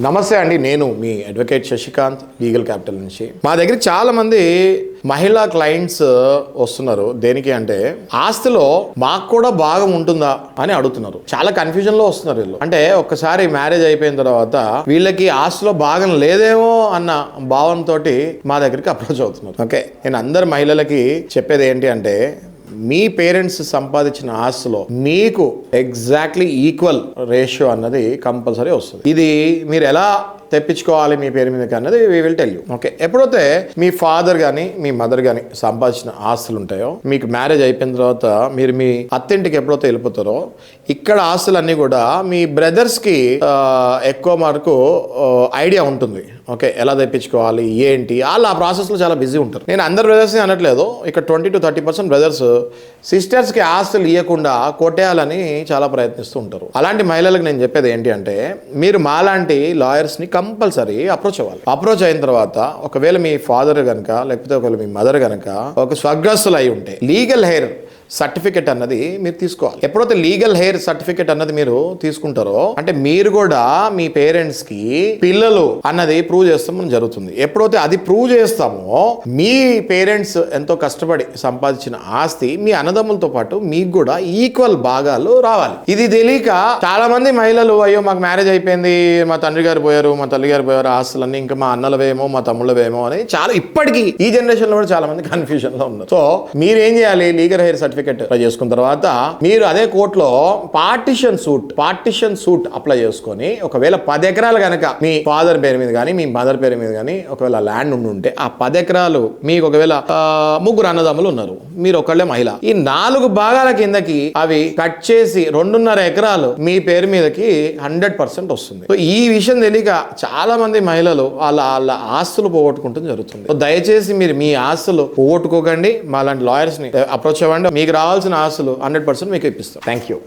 నమస్తే అండి నేను మీ అడ్వకేట్ శశికాంత్ లీగల్ క్యాపిటల్ నుంచి. మా దగ్గర చాలా మంది మహిళా క్లయింట్స్ వస్తున్నారు. దేనికి అంటే ఆస్తిలో మాకు కూడా భాగం ఉంటుందా అని అడుగుతున్నారు. చాలా కన్ఫ్యూజన్లో వస్తున్నారు వీళ్ళు. అంటే ఒక్కసారి మ్యారేజ్ అయిపోయిన తర్వాత వీళ్ళకి ఆస్తిలో భాగం లేదేమో అన్న భావనతో మా దగ్గరికి అప్రోచ్ అవుతున్నారు. ఓకే. నేను అందరు మహిళలకి చెప్పేది ఏంటి అంటే మీ పేరెంట్స్ సంపాదించిన ఆస్తులో మీకు ఎగ్జాక్ట్లీ ఈక్వల్ రేషియో అన్నది కంపల్సరీ వస్తుంది. ఇది మీరు ఎలా తెప్పించుకోవాలి మీ పేరు మీద అన్నది we will tell you okay ఎప్పుడైతే మీ ఫాదర్ కానీ మీ మదర్ కానీ సంపాదించిన ఆస్తులు ఉంటాయో మీకు మ్యారేజ్ అయిపోయిన తర్వాత మీరు మీ అత్తింటికి ఎప్పుడైతే వెళ్ళిపోతారో ఇక్కడ ఆస్తులన్నీ కూడా మీ బ్రదర్స్కి ఎక్కువ మార్కు ఐడియా ఉంటుంది. ఓకే ఎలా తెప్పించుకోవాలి ఏంటి? వాళ్ళు ఆ ప్రాసెస్లో చాలా బిజీ ఉంటారు. నేను అందరు బ్రదర్స్ని అనట్లేదు. ఇక్కడ twenty two thirty percent brothers సిస్టర్స్కి ఆస్తులు ఇవ్వకుండా కొట్టేయాలని చాలా ప్రయత్నిస్తూ ఉంటారు. అలాంటి మహిళలకు నేను చెప్పేది ఏంటి అంటే మీరు మాలాంటి లాయర్స్ని కంపల్సరీ అప్రోచ్ అవ్వాలి. అప్రోచ్ అయిన తర్వాత ఒకవేళ మీ ఫాదర్ కనుక లేకపోతే ఒకవేళ మీ మదర్ కనుక ఒక స్వర్గస్థులు అయి ఉంటే లీగల్ హెయిర్ సర్టిఫికెట్ అన్నది మీరు తీసుకోవాలి. ఎప్పుడైతే లీగల్ హెయిర్ సర్టిఫికెట్ అన్నది మీరు తీసుకుంటారో అంటే మీరు కూడా మీ పేరెంట్స్కి పిల్లలు అన్నది ప్రూవ్ చేస్తాం జరుగుతుంది. ఎప్పుడైతే అది ప్రూవ్ చేస్తామో మీ పేరెంట్స్ ఎంతో కష్టపడి సంపాదించిన ఆస్తి మీ అన్నదమ్ములతో పాటు మీకు కూడా ఈక్వల్ భాగాలు రావాలి. ఇది తెలియక చాలా మంది మహిళలు అయ్యో మాకు మ్యారేజ్ అయిపోయింది మా తండ్రి గారు పోయారు మా తల్లి గారు పోయారు ఆస్తులన్నీ ఇంకా మా అన్నలవేమో మా తమ్ముళ్ళవేమో అని చాలా ఇప్పటికీ ఈ జనరేషన్లో కూడా చాలా మంది కన్ఫ్యూజన్లో ఉన్నారు. సో మీరు ఏం చేయాలి? లీగల్ హెయిర్ సర్టిఫికేట్ అప్లై చేసుకున్న తర్వాత మీరు అదే కోర్టులో partition suit partition suit apply చేసుకొని ఒకవేళ పది ఎకరాలు కనుక మీ ఫాదర్ పేరు మీద కానీ మీ మదర్ పేరు మీద కానీ ఒకవేళ ల్యాండ్ ఉండి ఉంటే ఆ పది ఎకరాలు మీకు ఒకవేళ ముగ్గురు అన్నదమ్ములు ఉన్నారు. మీరు ఒకళ్ళే మహిళ. ఈ నాలుగు భాగాల కిందకి అవి కట్ చేసి రెండున్నర ఎకరాలు మీ పేరు మీదకి హండ్రెడ్ పర్సెంట్ వస్తుంది. సో ఈ విషయం తెలియక చాలా మంది మహిళలు వాళ్ళ వాళ్ళ ఆస్తులు పోగొట్టుకుంటూ జరుగుతుంది. సో దయచేసి మీరు మీ ఆస్తులు పోగొట్టుకోకండి. మా లాంటి లాయర్స్ని eh, అప్రోచ్ అవ్వండి. మీకు రావాల్సిన ఆశలు హండ్రెడ్ పర్సెంట్ మీకు ఇప్పిస్తాం. Thank you